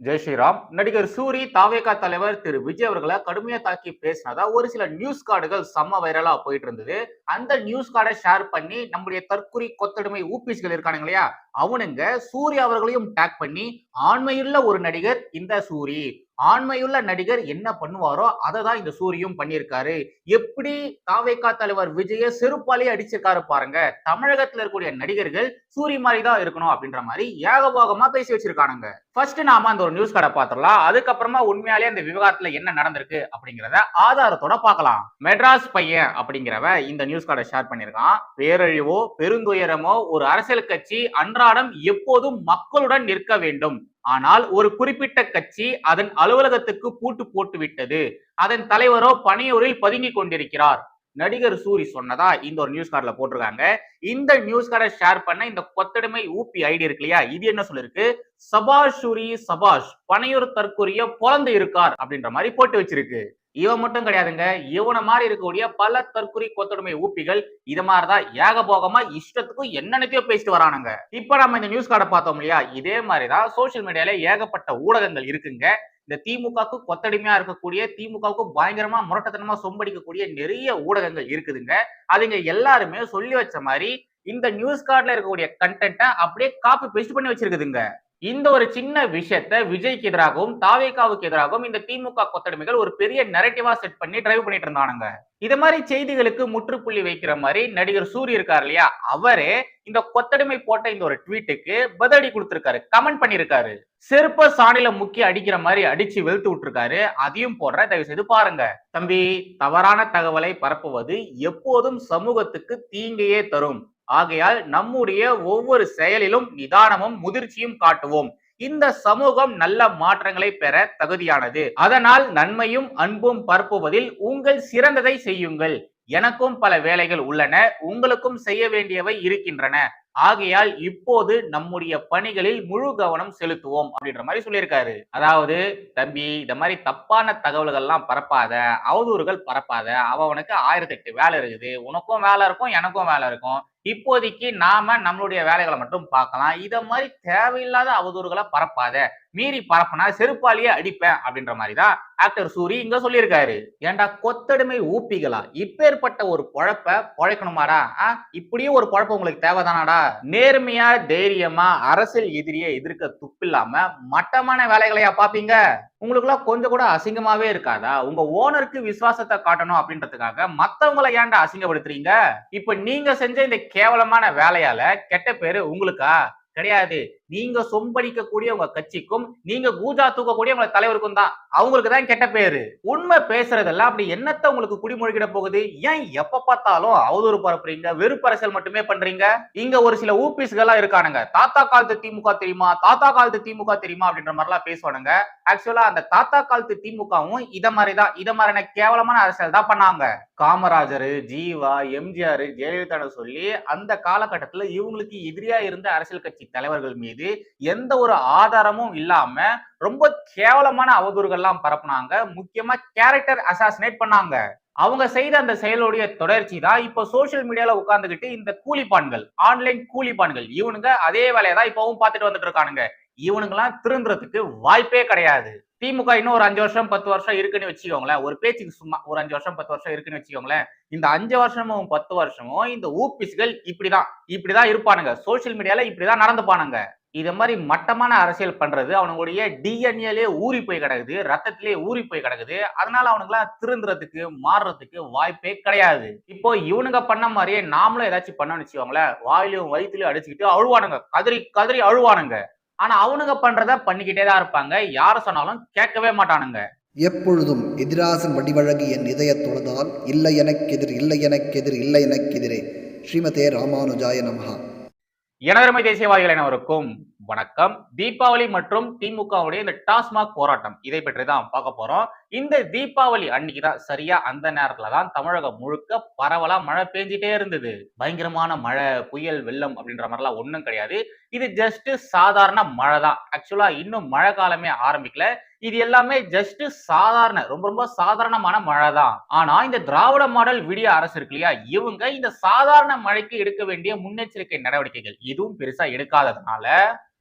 ஜெய் ஸ்ரீராம். நடிகர் சூரி தாவேகா தலைவர் திரு விஜய் அவர்களை கடுமையா தாக்கி பேசினதா ஒரு சில நியூஸ் கார்டுகள் செம்ம வைரலா போயிட்டு இருந்தது. அந்த நியூஸ் கார்டை ஷேர் பண்ணி நம்முடைய தற்குறி கொத்தடிமை ஊபிஸ்கள் இருக்கானுங்க இல்லையா? அவனுங்க சூரி அவர்களையும் டேக் பண்ணி ஆண்மையுள்ள ஒரு நடிகர் இந்த சூரி. ஆண்மையுள்ள நடிகர் என்ன பண்ணுவாரோ அதை தான் இந்த சூரியும் பண்ணியிருக்காரு. எப்படி தாவேகா தலைவர் விஜய செருப்பாலே அடிச்சிருக்காரு பாருங்க. தமிழகத்துல இருக்கக்கூடிய நடிகர்கள் சூரி மாதிரி தான் இருக்கணும் அப்படின்ற மாதிரி ஏகபோகமா பேசி வச்சிருக்கானுங்க. ஃபர்ஸ்ட் நாம அந்த ஒரு நியூஸ் கடை பாத்திரலாம் அதுக்கப்புறமா உண்மையாலே அந்த விவகாரத்துல என்ன நடந்திருக்கு அப்படிங்கிறத ஆதாரத்தோட பார்க்கலாம் மெட்ராஸ் பையன் அப்படிங்கிறவ இந்த நியூஸ் கடை ஷேர் பண்ணியிருக்கான். பேரழிவோ பெருந்துயரமோ ஒரு அரசியல் கட்சி அன்றாடம் எப்போதும் மக்களுடன் நிற்க வேண்டும். ஆனால் ஒரு குறிப்பிட்ட கட்சி அதன் அலுவலகத்துக்கு பூட்டு போட்டு விட்டது. அதன் தலைவரோ பணியூரில் பதுங்கி கொண்டிருக்கிறார். நடிகர் சூரி சொன்னதா இந்த ஒரு நியூஸ் கார்டில் போட்டிருக்காங்க. இந்த நியூஸ் கார்டை ஷேர் பண்ண இந்த கொத்தடிமை ஊபி ஐடி இருக்கு இல்லையா? இது என்ன சொல்லிருக்கு? சபாஷ் சூரி சபாஷ் பனையூர் தற்கொரிய பிறந்து இருக்கார் அப்படின்ற மாதிரி போட்டு வச்சிருக்கு. இவன் மட்டும் கிடையாதுங்க. இவனை மாதிரி இருக்கக்கூடிய பல தற்குறி கொத்தடிமை ஊப்பிகள் இது மாதிரிதான் ஏகபோகமா இஷ்டத்துக்கும் என்னென்னத்தையோ பேசிட்டு வரானுங்க. இப்ப நம்ம இந்த நியூஸ் கார்டை பார்த்தோம் இல்லையா? இதே மாதிரிதான் சோசியல் மீடியால ஏகப்பட்ட ஊடகங்கள் இருக்குங்க. இந்த திமுகவுக்கு கொத்தடிமையா இருக்கக்கூடிய திமுகவுக்கு பயங்கரமா முரட்டத்தனமா சொம்படிக்கக்கூடிய நிறைய ஊடகங்கள் இருக்குதுங்க. அதுங்க எல்லாருமே சொல்லி வச்ச மாதிரி இந்த நியூஸ் கார்டில் இருக்கக்கூடிய கண்டென்ட்டை அப்படியே காப்பி பேஸ்ட் பண்ணி வச்சிருக்குதுங்க. இந்த ஒரு சின்ன விஷயத்த விஜய்க்கு எதிராகவும் தாவேகாவுக்கு எதிராகவும் இந்த திமுக கொத்தடிமைகள் ஒரு பெரிய நெரட்டிவா செட் பண்ணி டிரைவ் பண்ணிட்டு இருந்தானுங்க. இது மாதிரி செய்திகளுக்கு முற்றுப்புள்ளி வைக்கிற மாதிரி நடிகர் சூரிய இருக்கார் இல்லையா? அவரே இந்த கொத்தடிமை போட்ட இந்த ஒரு ட்வீட்டுக்கு பதிலடி கொடுத்திருக்காரு கமெண்ட் பண்ணிருக்காரு செருப்ப சாணில முக்கி அடிக்கிற மாதிரி அடிச்சு வெளுத்து விட்டுருக்காரு. அதையும் போடுற தயவு செய்து பாருங்க. தம்பி தவறான தகவலை பரப்புவது எப்போதும் சமூகத்துக்கு தீங்கையே தரும். ஆகையால் நம்முடைய ஒவ்வொரு செயலிலும் நிதானமும் முதிர்ச்சியும் காட்டுவோம். இந்த சமூகம் நல்ல மாற்றங்களை பெற தகுதியானது. அதனால் நன்மையும் அன்பும் பரப்புவதில் உங்கள் சிறந்ததை செய்யுங்கள். எனக்கும் பல வேலைகள் உள்ளன. உங்களுக்கும் செய்ய வேண்டியவை இருக்கின்றன. ஆகையால் இப்போது நம்முடைய பணிகளில் முழு கவனம் செலுத்துவோம் அப்படின்ற மாதிரி சொல்லியிருக்காரு. அதாவது தம்பி இந்த மாதிரி தப்பான தகவல்கள்லாம் பரப்பாத அவதூறுகள் பரப்பாத அவனுக்கு ஆயிரத்தி எட்டு வேலை இருக்குது. உனக்கும் வேலை இருக்கும் எனக்கும் வேலை இருக்கும். இப்போதைக்கு நாம நம்மளுடைய வேலைகளை மட்டும் பார்க்கலாம். இதை மாதிரி தேவையில்லாத அவதூறுகளை பரப்பாத. மீறி பரப்புனா செருப்பாலேயே அடிப்பேன் அப்படின்ற மாதிரி தான் ஆக்டர் சூரி இங்க சொல்லியிருக்காரு. ஏன்டா கொத்தடிமை ஊப்பிகளா? இப்பேற்பட்ட ஒரு பொழப்ப பொழைக்கணுமாடா? ஆ? இப்படியும் ஒரு பொழப்பு உங்களுக்கு தேவைதானாடா? நேர்மையா தைரியமா அரசியல் எதிரியை எதிர்க்க துப்பில்லாம மட்டமான வேலைகளையா பாப்பீங்க உங்களுக்குலாம் கொஞ்சம் கூட அசிங்கமாவே இருக்காதா? உங்க ஓனருக்கு விசுவாசத்தை காட்டணும் அப்படின்றதுக்காக மத்தவங்களை ஏன்டா அசிங்கப்படுத்துறீங்க? இப்ப நீங்க செஞ்ச இந்த கேவலமான வேலையால கெட்ட பேரு உங்களுக்கா? கிடையாது. நீங்க சொம்படிக்கக்கூடிய உங்க கட்சிக்கும் நீங்க கூஜா தூக்கக்கூடிய உங்க தலைவருக்கும் தான். அவங்களுக்கு தான் கெட்ட பேரு. உண்மை பேசுறதெல்லாம் அப்படி என்னத்த உங்களுக்கு குடிமொழிகிட போகுது? ஏன் எப்ப பார்த்தாலும் அவதூறு பரப்புறீங்க? வெறுப்பரசல் மட்டுமே பண்றீங்க? இங்க ஒரு சில ஊபிஸ்கெல்லாம் இருக்கானுங்க. தாத்தா காலத்து திமுக தெரியுமா? தாத்தா காலத்து திமுக தெரியுமா? அப்படின்ற மாதிரிலாம் பேசுவானுங்க. ஆக்சுவலா அந்த தாத்தா காலத்து திமுகவும் இத மாதிரிதான். இத மாதிரியான கேவலமான அரசியல் தான் பண்ணாங்க. காமராஜர் ஜீவா எம்ஜிஆர் ஜெயலலிதா சொல்லி அந்த காலகட்டத்துல இவங்களுக்கு எதிரியா இருந்த அரசியல் கட்சி தலைவர்கள் மீது எந்த ஒரு ஆதாரமும் இல்லாம ரொம்ப கேவலமான அவதூறுகள்லாம் பரப்புனாங்க. முக்கியமா கேரக்டர் அசாசினேட் பண்ணாங்க. அவங்க செய்த அந்த செயலுடைய தொடர்ச்சி தான் இப்போ சோசியல் மீடியால உட்கார்ந்துகிட்டு இந்த கூலிப்பான்கள் ஆன்லைன் கூலிப்பான்கள் இவனுங்க அதே வேலையை தான் இப்பவும் பார்த்துட்டு வந்துட்டு இருக்கானுங்க. இவனுங்கெல்லாம் திருந்துறதுக்கு வாய்ப்பே கிடையாது. திமுக இன்னும் ஒரு அஞ்சு வருஷம் பத்து வருஷம் இருக்குன்னு வச்சுக்கோங்களேன். ஒரு பேச்சுக்கு சும்மா ஒரு அஞ்சு வருஷம் பத்து வருஷம் இருக்குன்னு வச்சுக்கோங்களேன். இந்த அஞ்சு வருஷமும் பத்து வருஷமும் இந்த ஊபிஸ்கள் இப்படிதான் இப்படிதான் இருப்பானுங்க. சோசியல் மீடியால இப்படிதான் நடந்துப்பானுங்க. இது மாதிரி மட்டமான அரசியல் பண்றது அவனுடைய டிஎன்ஏலே ஊறி போய் கிடக்குது. ரத்தத்திலே ஊறி போய் கிடக்குது. அதனால அவனுங்களாம் திருந்துறதுக்கு மாறுறதுக்கு வாய்ப்பே கிடையாது. இப்போ இவனுங்க பண்ண மாதிரியே நாமளும் ஏதாச்சும் பண்ணோம்னு வச்சுக்கோங்களேன். வாயிலையும் வயிற்றுலையும் அடிச்சுக்கிட்டு அழுவானுங்க. கதறி கதறி அழுவானுங்க. ஆனா அவனுங்க பண்றத பண்ணிக்கிட்டே தான் இருப்பாங்க. யார சொன்னாலும் கேட்கவே மாட்டானுங்க. எப்பொழுதும் எதிராசன் வடிவழகு என் இதய தொழுதால் இல்லை எனக்கெதிர் இல்லை எனக்கெதிர் இல்லை எனக்கெதிரே. ஸ்ரீமதே ராமானுஜாய நமகா எனதருமை தேசியவாதிகள் அனைவருக்கும் வணக்கம். தீபாவளி மற்றும் திமுகவுடைய இந்த டாஸ்மாக் போராட்டம் இதை பற்றி தான் பார்க்க போறோம். இந்த தீபாவளி அன்னைக்கு தான் சரியா அந்த நேரத்துல தான் தமிழகம் முழுக்க பரவலா மழை பெஞ்சிட்டே இருந்தது. பயங்கரமான மழை புயல் வெள்ளம் அப்படின்ற மாதிரிலாம் ஒன்றும் கிடையாது. இது ஜஸ்ட் சாதாரண மழை தான் ஆக்சுவலா இன்னும் மழை காலமே ஆரம்பிக்கல. இது எல்லாமே ஜஸ்ட் சாதாரண ரொம்ப ரொம்ப சாதாரணமான மழை தான் ஆனா இந்த திராவிட மாடல் விடிய அரசு இருக்கு இல்லையா? இவங்க இந்த சாதாரண மழைக்கு எடுக்க வேண்டிய முன்னெச்சரிக்கை நடவடிக்கைகள் எதுவும் பெருசா எடுக்காததுனால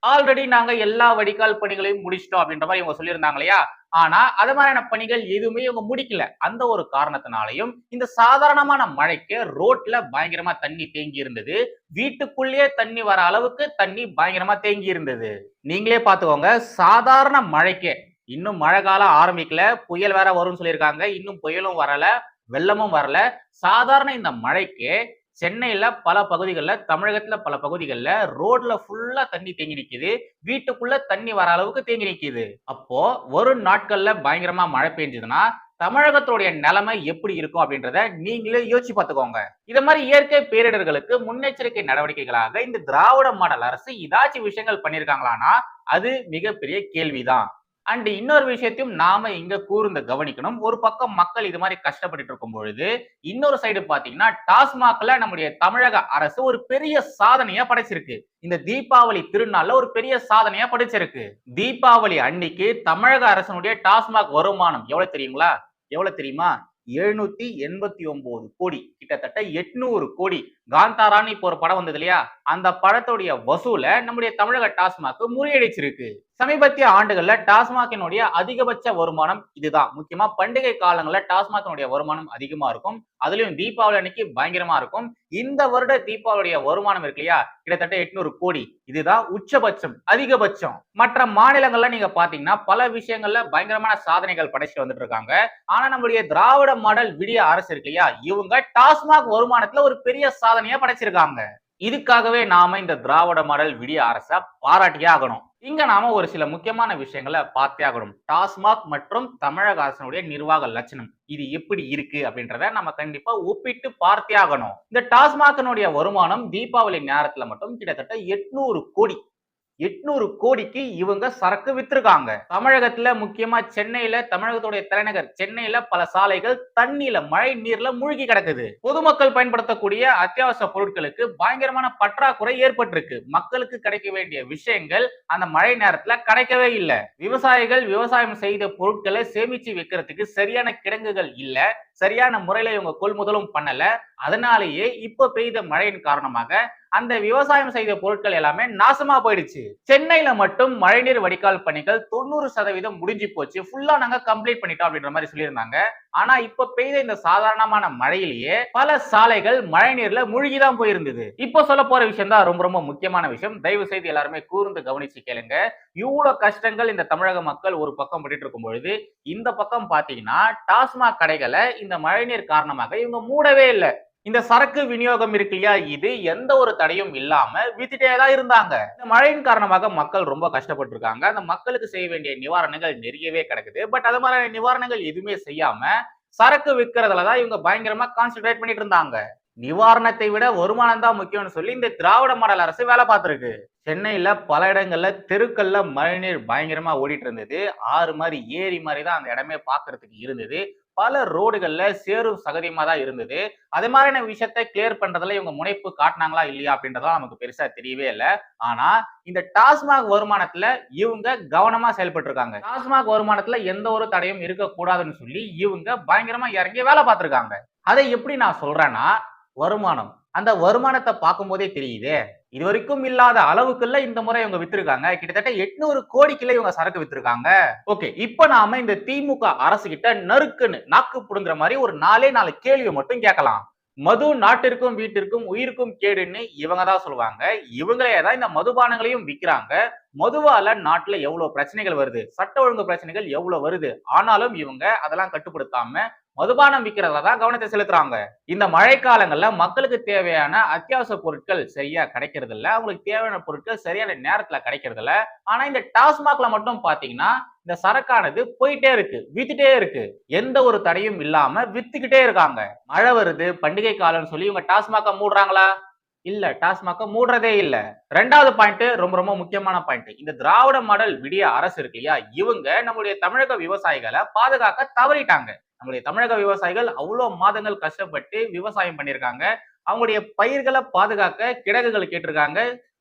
ஆல்ரெடி நாங்க எல்லா வடிகால் பணிகளையும் முடிச்சிட்டோம் அப்படின்ற மாதிரி இவங்க சொல்லியிருந்தாங்க இல்லையா? ஆனா அது மாதிரியான பணிகள் எதுவுமே இவங்க முடிக்கல. அந்த ஒரு காரணத்தினாலையும் இந்த சாதாரணமான மழைக்கு ரோட்ல பயங்கரமா தண்ணி தேங்கி இருந்தது. வீட்டுக்குள்ளேயே தண்ணி வர அளவுக்கு தண்ணி பயங்கரமா தேங்கி இருந்தது. நீங்களே பாத்துக்கோங்க சாதாரண மழைக்கே இன்னும் மழை காலம் ஆரம்பிக்கல புயல் வேற வரும்னு சொல்லியிருக்காங்க. இன்னும் புயலும் வரல வெள்ளமும் வரல. சாதாரண இந்த மழைக்கு சென்னையில பல பகுதிகளில் தமிழகத்துல பல பகுதிகளில் ரோட்ல ஃபுல்லா தண்ணி தேங்கி நிற்கிது வீட்டுக்குள்ள தண்ணி வர அளவுக்கு தேங்கி நிற்கிது அப்போ வரும் நாட்கள்ல பயங்கரமா மழை பெஞ்சதுன்னா தமிழகத்துடைய நிலைமை எப்படி இருக்கும் அப்படின்றத நீங்களே யோசிச்சு பார்த்துக்கோங்க. இது மாதிரி இயற்கை பேரிடர்களுக்கு முன்னெச்சரிக்கை நடவடிக்கைகளாக இந்த திராவிட மாடல் அரசு இதாச்சும் விஷயங்கள் பண்ணியிருக்காங்களான்னா அது மிகப்பெரிய கேள்விதான். அண்ட் இன்னொரு விஷயத்தையும் நாம இங்க கூர்ந்து கவனிக்கணும். ஒரு பக்கம் மக்கள் இது மாதிரி கஷ்டப்பட்டு இருக்கும் பொழுது இன்னொரு சைடு பாத்தீங்கன்னா டாஸ்மாக்ல நம்முடைய தமிழக அரசு ஒரு பெரிய சாதனையா படைச்சிருக்கு. இந்த தீபாவளி திருநாள்ல ஒரு பெரிய சாதனையா படைச்சிருக்கு. தீபாவளி அன்னைக்கு தமிழக அரசனுடைய டாஸ்மாக் வருமானம் எவ்வளவு தெரியுங்களா? எவ்வளவு தெரியுமா? எழுநூத்தி எண்பத்தி ஒன்பது கோடி. கிட்டத்தட்ட எட்நூறு கோடி. காந்தாரான்னு இப்போ ஒரு படம் வந்தது இல்லையா? அந்த படத்துடைய வசூல நம்முடைய தமிழக டாஸ்மாக் முறியடிச்சிருக்கு. சமீபத்திய ஆண்டுகள்ல டாஸ்மாகினுடைய அதிகபட்ச வருமானம் இதுதான். முக்கியமா பண்டிகை காலங்கள்ல டாஸ்மாகினுடைய வருமானம் அதிகமா இருக்கும். அதுலயும் தீபாவளி அன்னைக்கு பயங்கரமா இருக்கும். இந்த வருட தீபாவளிய வருமானம் இருக்கு இல்லையா? கிட்டத்தட்ட எட்நூறு கோடி. இதுதான் உச்சபட்சம் அதிகபட்சம். மற்ற மாநிலங்கள்ல நீங்க பாத்தீங்கன்னா பல விஷயங்கள்ல பயங்கரமான சாதனைகள் படைச்சிட்டு வந்துட்டு இருக்காங்க ஆனா நம்மளுடைய திராவிட மாடல் விடிய அரசு இருக்கு இல்லையா? இவங்க டாஸ்மாக் வருமானத்துல ஒரு பெரிய சாதனையா படைச்சிருக்காங்க. இதுக்காகவே நாம இந்த திராவிட மாடல் விடிய அரச பாராட்டியே ஆகணும். இங்க நாம ஒரு சில முக்கியமான விஷயங்களை பார்த்தே ஆகணும் டாஸ்மாக் மற்றும் தமிழக அரசனுடைய நிர்வாக லட்சணம். இது எப்படி இருக்கு அப்படின்றத நம்ம கண்டிப்பா ஒப்பிட்டு பார்த்தே ஆகணும் இந்த டாஸ்மாகனுடைய வருமானம் தீபாவளி நேரத்துல மட்டும் கிட்டத்தட்ட எட்நூறு கோடி. எட்நூறு கோடிக்கு இவங்க சரக்கு வித்திருக்காங்க. தமிழகத்துல முக்கியமா சென்னையில தமிழகத்துடைய தலைநகர் சென்னையில பல சாலைகள் தண்ணியில மழை நீர்ல மூழ்கி கிடக்குது. பொதுமக்கள் பயன்படுத்தக்கூடிய அத்தியாவசிய பொருட்களுக்கு பயங்கரமான பற்றாக்குறை ஏற்பட்டிருக்கு. மக்களுக்கு கிடைக்க வேண்டிய விஷயங்கள் அந்த மழை நேரத்துல கிடைக்கவே இல்லை. விவசாயிகள் விவசாயம் செய்த பொருட்களை சேமிச்சு வைக்கிறதுக்கு சரியான கிடங்குகள் இல்ல. சரியான முறையில இவங்க கொள்முதலும் பண்ணல. அதனாலேயே இப்ப பெய்த மழையின் காரணமாக அந்த விவசாயம் செய்த பொருட்கள் எல்லாமே நாசமா போயிடுச்சு. சென்னையில மட்டும் மழைநீர் வடிகால் பணிகள் தொண்ணூறு சதவீதம் முடிஞ்சு போச்சு. ஃபுல்லா நாங்க கம்ப்ளீட் பண்ணிட்டோம் அப்படின்ற மாதிரி சொல்லியிருந்தாங்க. ஆனா இப்ப பெய்த இந்த சாதாரணமான மழையிலேயே பல சாலைகள் மழைநீர்ல மூழ்கிதான் போயிருந்தது. இப்போ சொல்ல போற விஷயம் தான் ரொம்ப ரொம்ப முக்கியமான விஷயம். தயவு செய்து எல்லாருமே கூர்ந்து கவனிச்சு கேளுங்க. இவ்வளவு கஷ்டங்கள் இந்த தமிழக மக்கள் ஒரு பக்கம் பட்டுட்டு இருக்கும் பொழுது இந்த பக்கம் பாத்தீங்கன்னா டாஸ்மாக் கடைகளை இந்த மழைநீர் காரணமாக இவங்க மூடவே இல்லை. இந்த சரக்கு விநியோகம் இருக்கு இல்லையா? இது எந்த ஒரு தடையும் இல்லாம வித்துட்டே தான் இருந்தாங்க. இந்த மழையின் காரணமாக மக்கள் ரொம்ப கஷ்டப்பட்டு இருக்காங்க அந்த மக்களுக்கு செய்ய வேண்டிய நிவாரணங்கள் நிறையவே கிடக்குது. பட் அது மாதிரி நிவாரணங்கள் எதுவுமே செய்யாம சரக்கு விற்கிறதுல தான் இவங்க பயங்கரமா கான்சென்ட்ரேட் பண்ணிட்டு இருந்தாங்க. நிவாரணத்தை விட வருமானம் தான் முக்கியம்னு சொல்லி இந்த திராவிட மாடல் அரசு வேலை பார்த்துருக்கு. சென்னையில பல இடங்கள்ல தெருக்கள்ல மழைநீர் பயங்கரமா ஓடிட்டு இருந்தது. ஆறு மாதிரி ஏரி மாதிரி தான் அந்த இடமே பாக்குறதுக்கு இருந்தது. பல ரோடுகள்ல சேரும் சகதியமா தான் இருந்தது. அது மாதிரியான விஷயத்த கிளியர் பண்றதுல இவங்க முனைப்பு காட்டினாங்களா இல்லையா அப்படின்றதெல்லாம் நமக்கு பெருசா தெரியவே இல்லை. ஆனா இந்த டாஸ்மாக் வருமானத்துல இவங்க கவனமா செயல்பட்டு இருக்காங்க டாஸ்மாக் வருமானத்துல எந்த ஒரு தடையும் இருக்கக்கூடாதுன்னு சொல்லி இவங்க பயங்கரமா இறங்கி வேலை பார்த்திருக்காங்க. அதை எப்படி நான் சொல்றேன்னா வருமானம். அந்த வருமானத்தை பார்க்கும்போதே தெரியுது தெரியுதே. இது வரைக்கும் இல்லாத அளவுக்குள்ள இந்த முறை இவங்க வித்திருக்காங்க. கிட்டத்தட்ட எட்நூறு கோடிக்குள்ள இவங்க சரக்கு வித்திருக்காங்க. ஓகே இப்ப நாம இந்த திமுக அரசு கிட்ட நறுக்குன்னு நாக்கு புடுங்குற மாதிரி ஒரு நாலே நாலு கேள்வியை மட்டும் கேட்கலாம். மது நாட்டிற்கும் வீட்டிற்கும் உயிருக்கும் கேடுன்னு இவங்க தான் சொல்லுவாங்க. இவங்களே தான் இந்த மதுபானங்களையும் விற்கிறாங்க மதுவால நாட்டுல எவ்வளவு பிரச்சனைகள் வருது? சட்ட ஒழுங்கு பிரச்சனைகள் எவ்வளவு வருது? ஆனாலும் இவங்க அதெல்லாம் கட்டுப்படுத்தாம மதுபானம் விற்கிறதுல தான் கவனத்தை செலுத்துறாங்க. இந்த மழை மக்களுக்கு தேவையான அத்தியாவசிய பொருட்கள் சரியா கிடைக்கிறது இல்ல அவங்களுக்கு தேவையான பொருட்கள் சரியான நேரத்துல கிடைக்கிறது இல்ல ஆனா இந்த டாஸ்மாக்ல மட்டும் பாத்தீங்கன்னா இந்த சரக்கானது போயிட்டே இருக்கு வித்துட்டே இருக்கு. எந்த ஒரு தடையும் இல்லாம வித்துக்கிட்டே இருக்காங்க. மழை வருது பண்டிகை காலம்னு சொல்லி இவங்க டாஸ்மாக மூடுறாங்களா? இல்ல டாஸ்மாக மூடுறதே இல்ல. ரெண்டாவது பாயிண்ட் ரொம்ப ரொம்ப முக்கியமான பாயிண்ட் இந்த திராவிட மாடல் விடிய அரசு இருக்கு இல்லையா? இவங்க நம்மளுடைய தமிழக விவசாயிகளை பாதுகாக்க தவறிட்டாங்க. நம்மளுடைய தமிழக விவசாயிகள் அவ்வளவு மாதங்கள் கஷ்டப்பட்டு விவசாயம் பண்ணியிருக்காங்க. அவங்களுடைய பயிர்களை பாதுகாக்க கிடங்குகள் கேட்டிருக்காங்க.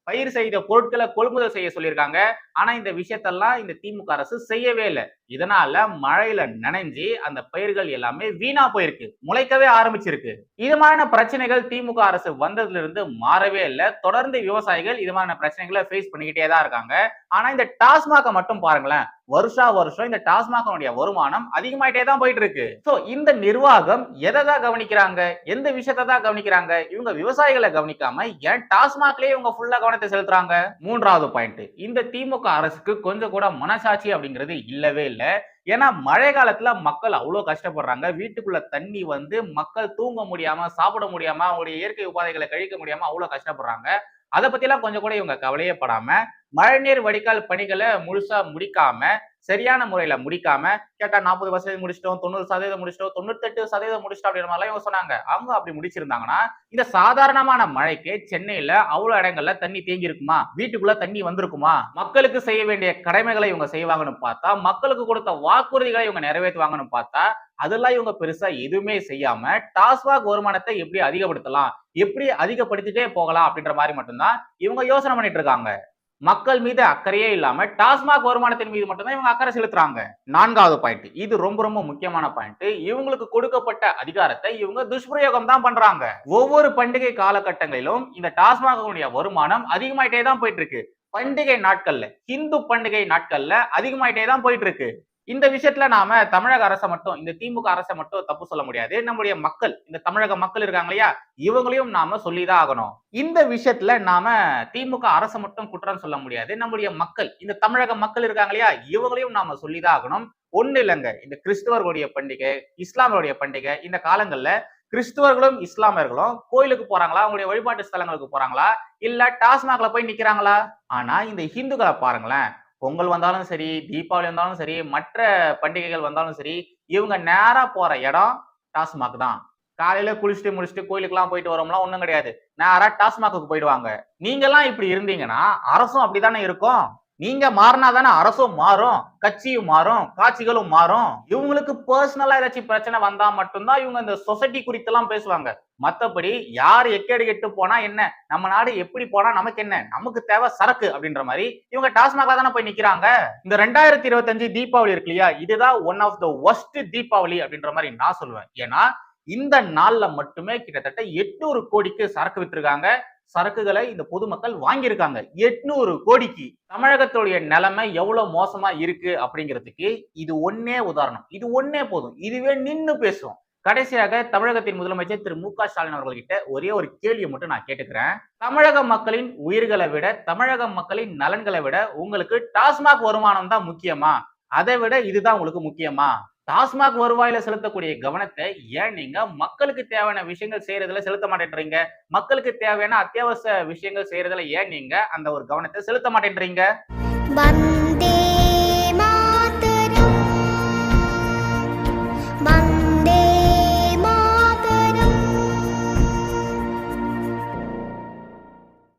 பயிர் செய்த பொருட்களை கொள்முதல் செய்ய சொல்லியிருக்காங்க. ஆனா இந்த விஷயத்தெல்லாம் இந்த திமுக அரசு செய்யவே இல்லை. இதனால மழையில நனைஞ்சு அந்த பயிர்கள் எல்லாமே வீணா போயிருக்கு. முளைக்கவே ஆரம்பிச்சிருக்கு. இது மாதிரியான பிரச்சனைகள் திமுக அரசு வந்ததுல இருந்து மாறவே இல்லை. தொடர்ந்து விவசாயிகள் இது மாதிரியான பிரச்சனைகளை ஃபேஸ் பண்ணிக்கிட்டே தான் இருக்காங்க. ஆனா இந்த டாஸ்மாக மட்டும் பாருங்களேன். வருஷா வருஷம் இந்த டாஸ்மாகனுடைய வருமானம் அதிகமாயிட்டே தான் போயிட்டு இருக்கு சோ இந்த நிர்வாகம் எதை தான் கவனிக்கிறாங்க? எந்த விஷயத்தை தான் கவனிக்கிறாங்க? இவங்க விவசாயிகளை கவனிக்காம ஏன் டாஸ்மாக்லயே இவங்க ஃபுல்லா கவனத்தை செலுத்துறாங்க? மூன்றாவது பாயிண்ட் இந்த திமுக அரசுக்கு கொஞ்சம் கூட மனசாட்சி அப்படிங்கிறது இல்லவே இல்லை. ஏன்னா மழை காலத்துல மக்கள் அவ்வளோ கஷ்டப்படுறாங்க. வீட்டுக்குள்ள தண்ணி வந்து மக்கள் தூங்க முடியாம சாப்பிட முடியாம அவங்களுடைய இயற்கை உபாதைகளை கழிக்க முடியாம அவ்வளோ கஷ்டப்படுறாங்க. அதை பத்திலாம் கொஞ்சம் கூட இவங்க கவலையே படாம மழைநீர் வடிகால் பணிகளை முழுசா முடிக்காம சரியான முறையில முடிக்காம கேட்டா நாற்பது பர்சன்டேஜ் முடிச்சிட்டோம் தொண்ணூறு சதவீதம் முடிச்சிட்டோம் தொண்ணூத்தெட்டு சதவீதம் முடிச்சிட்டோம் அப்படின்ற மாதிரிலாம் இவங்க சொன்னாங்க. அவங்க அப்படி முடிச்சிருந்தாங்கன்னா இந்த சாதாரணமான மழைக்கு சென்னையில அவ்வளவு இடங்கள்ல தண்ணி தேங்கி இருக்குமா வீட்டுக்குள்ள தண்ணி வந்திருக்குமா? மக்களுக்கு செய்ய வேண்டிய கடமைகளை இவங்க செய்வாங்கன்னு பார்த்தா மக்களுக்கு கொடுத்த வாக்குறுதிகளை இவங்க நிறைவேற்றுவாங்கன்னு பார்த்தா அதெல்லாம் இவங்க பெருசா எதுவுமே செய்யாம டாஸ்மாக் வருமானத்தை எப்படி அதிகப்படுத்தலாம் எப்படி அதிகப்படுத்திட்டே போகலாம் அப்படின்ற மாதிரி மட்டும்தான் இவங்க யோசனை பண்ணிட்டு இருக்காங்க. மக்கள் மீது அக்கறையே இல்லாம டாஸ்மாக் வருமானத்தின் மீது மட்டும்தான் இவங்க அக்கறை செலுத்துறாங்க. நான்காவது பாயிண்ட் இது ரொம்ப ரொம்ப முக்கியமான பாயிண்ட் இவங்களுக்கு கொடுக்கப்பட்ட அதிகாரத்தை இவங்க துஷ்பிரயோகம் தான் பண்றாங்க. ஒவ்வொரு பண்டிகை காலகட்டங்களிலும் இந்த டாஸ்மாகனுடைய வருமானம் அதிகமாயிட்டே தான் போயிட்டு இருக்கு. பண்டிகை நாட்கள்ல இந்து பண்டிகை நாட்கள்ல அதிகமாயிட்டே தான் போயிட்டு இருக்கு. இந்த விஷயத்துல நாம தமிழக அரசை மட்டும் இந்த திமுக அரசை மட்டும் தப்பு சொல்ல முடியாது. நம்முடைய மக்கள் இந்த தமிழக மக்கள் இருக்காங்க இல்லையா? இவங்களையும் நாம சொல்லிதான் ஆகணும். இந்த விஷயத்துல நாம திமுக அரசை மட்டும் குற்றம் சொல்ல முடியாது. நம்முடைய மக்கள் இந்த தமிழக மக்கள் இருக்காங்க இல்லையா? இவங்களையும் நாம சொல்லிதான் ஆகணும். ஒண்ணு இல்லைங்க. இந்த கிறிஸ்துவர்களுடைய பண்டிகை இஸ்லாமியருடைய பண்டிகை இந்த காலங்கள்ல கிறிஸ்துவர்களும் இஸ்லாமியர்களும் கோயிலுக்கு போறாங்களா? அவங்களுடைய வழிபாட்டு ஸ்தலங்களுக்கு போறாங்களா? இல்ல டாஸ்மாக்ல போய் நிக்கிறாங்களா? ஆனா இந்த ஹிந்துக்களை பாருங்களேன். பொங்கல் வந்தாலும் சரி தீபாவளி வந்தாலும் சரி மற்ற பண்டிகைகள் வந்தாலும் சரி இவங்க நேராக போகிற இடம் டாஸ்மாக் தான். காலையில் குளிச்சுட்டு முடிச்சுட்டு கோயிலுக்குலாம் போயிட்டு வரோம்லாம் ஒன்றும் கிடையாது. நேராக டாஸ்மாக்கு போயிடுவாங்க. நீங்கள்லாம் இப்படி இருந்தீங்கன்னா அரசும் அப்படித்தானே இருக்கும்? நீங்க மாறினா தானே அரசும் மாறும் கட்சியும் மாறும் காட்சிகளும் மாறும். இவங்களுக்கு பர்சனலா ஏதாச்சும் பிரச்சனை வந்தா மட்டும்தான் இவங்க இந்த சொசைட்டி குறித்தெல்லாம் பேசுவாங்க. மத்தபடி யார் எக்கேடு கெட்டு போனா என்ன? நம்ம நாடு எப்படி போனா நமக்கு என்ன? நமக்கு தேவை சரக்கு அப்படின்ற மாதிரி இவங்க டாஸ்மாக தானே போய் நிக்கிறாங்க. இந்த ரெண்டாயிரத்தி இருபத்தஞ்சு தீபாவளி இருக்கு இல்லையா? இதுதான் one of the worst Deepavali அப்படின்ற மாதிரி நான் சொல்லுவேன் ஏன்னா இந்த நாள்ல மட்டுமே கிட்டத்தட்ட எட்நூறு கோடிக்கு சரக்கு வித்துருக்காங்க. சரக்குகளை இந்த பொதுமக்கள் வாங்கியிருக்காங்க. எட்நூறு கோடிக்கு தமிழகத்துடைய நிலைமை எவ்வளவு மோசமா இருக்கு அப்படிங்கிறதுக்கு இது ஒன்னே உதாரணம். இது ஒன்னே போதும். இதுவே நின்று பேசுவோம் கடைசியாக தமிழகத்தின் முதலமைச்சர் திரு மு க ஸ்டாலின் அவர்கள்கிட்ட ஒரே ஒரு கேள்வியை மட்டும் நான் கேட்டுக்கிறேன். தமிழக மக்களின் உயிர்களை விட தமிழக மக்களின் நலன்களை விட உங்களுக்கு டாஸ்மாக் வருமானம் தான் முக்கியமா? அதை விட இதுதான் உங்களுக்கு முக்கியமா? டாஸ்மாக் வருவாயில செலுத்தக்கூடிய கவனத்தை ஏன் நீங்க மக்களுக்கு தேவையான விஷயங்கள் செய்யறதுல செலுத்த மாட்டேன்றீங்க? மக்களுக்கு தேவையான அத்தியாவசிய விஷயங்கள் செய்யறதுல ஏன் நீங்க அந்த ஒரு கவனத்தை செலுத்த மாட்டேன்றீங்க?